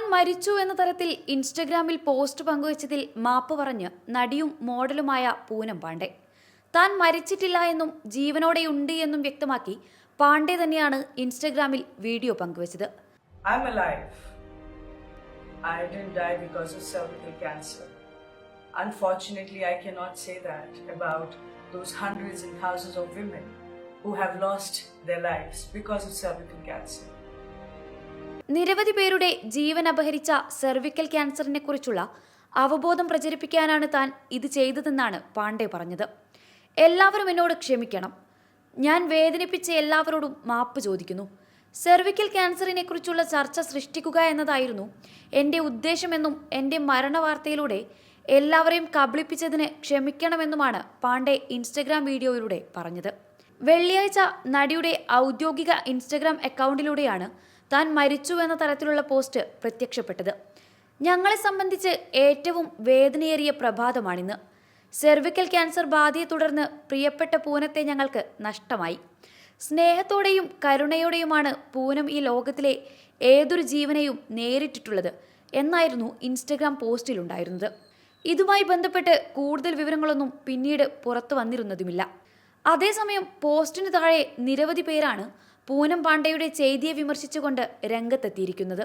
താൻ മരിച്ചു എന്ന തരത്തിൽ ഇൻസ്റ്റഗ്രാമിൽ പോസ്റ്റ് പങ്കുവച്ചതിൽ മാപ്പ് പറഞ്ഞ് നടിയും മോഡലുമായ പൂനം പാണ്ഡെ താൻ മരിച്ചിട്ടില്ല എന്നും ജീവനോടെയുണ്ട് എന്നും വ്യക്തമാക്കി പാണ്ഡെ തന്നെയാണ് ഇൻസ്റ്റഗ്രാമിൽ വീഡിയോ പങ്കുവച്ചത്. I didn't die because of cervical cancer. Unfortunately, I cannot say that about those hundreds and thousands of women who have lost their lives because of cervical cancer. നിരവധി പേരുടെ ജീവൻ അപഹരിച്ച സെർവിക്കൽ ക്യാൻസറിനെ കുറിച്ചുള്ള അവബോധം പ്രചരിപ്പിക്കാനാണ് താൻ ഇത് ചെയ്തതെന്നാണ് പാണ്ഡെ പറഞ്ഞത്. എല്ലാവരും എന്നോട് ക്ഷമിക്കണം. ഞാൻ വേദനിപ്പിച്ച എല്ലാവരോടും മാപ്പ് ചോദിക്കുന്നു. സെർവിക്കൽ ക്യാൻസറിനെ കുറിച്ചുള്ള ചർച്ച സൃഷ്ടിക്കുക എന്നതായിരുന്നു എന്റെ ഉദ്ദേശമെന്നും എന്റെ മരണവാർത്തയിലൂടെ എല്ലാവരെയും കബളിപ്പിച്ചതിന് ക്ഷമിക്കണമെന്നുമാണ് പാണ്ഡെ ഇൻസ്റ്റഗ്രാം വീഡിയോയിലൂടെ പറഞ്ഞത്. വെള്ളിയാഴ്ച നടിയുടെ ഔദ്യോഗിക ഇൻസ്റ്റഗ്രാം അക്കൗണ്ടിലൂടെയാണ് താൻ മരിച്ചു എന്ന തരത്തിലുള്ള പോസ്റ്റ് പ്രത്യക്ഷപ്പെട്ടത്. ഞങ്ങളെ സംബന്ധിച്ച് ഏറ്റവും വേദനയേറിയ പ്രഭാതമാണിന്ന്. സെർവിക്കൽ ക്യാൻസർ ബാധയെ തുടർന്ന് പ്രിയപ്പെട്ട പൂനത്തെ ഞങ്ങൾക്ക് നഷ്ടമായി. സ്നേഹത്തോടെയും കരുണയോടെയുമാണ് പൂനം ഈ ലോകത്തിലെ ഏതൊരു ജീവനെയും നേരിട്ടിട്ടുള്ളത് എന്നായിരുന്നു ഇൻസ്റ്റഗ്രാം പോസ്റ്റിലുണ്ടായിരുന്നത്. ഇതുമായി ബന്ധപ്പെട്ട് കൂടുതൽ വിവരങ്ങളൊന്നും പിന്നീട് പുറത്തു വന്നിരുന്നതുമില്ല. അതേസമയം പോസ്റ്റിന് താഴെ നിരവധി പേരാണ് പൂനം പാണ്ഡെയുടെ ചെയ്തിയെ വിമർശിച്ചുകൊണ്ട് രംഗത്തെത്തിയിരിക്കുന്നത്.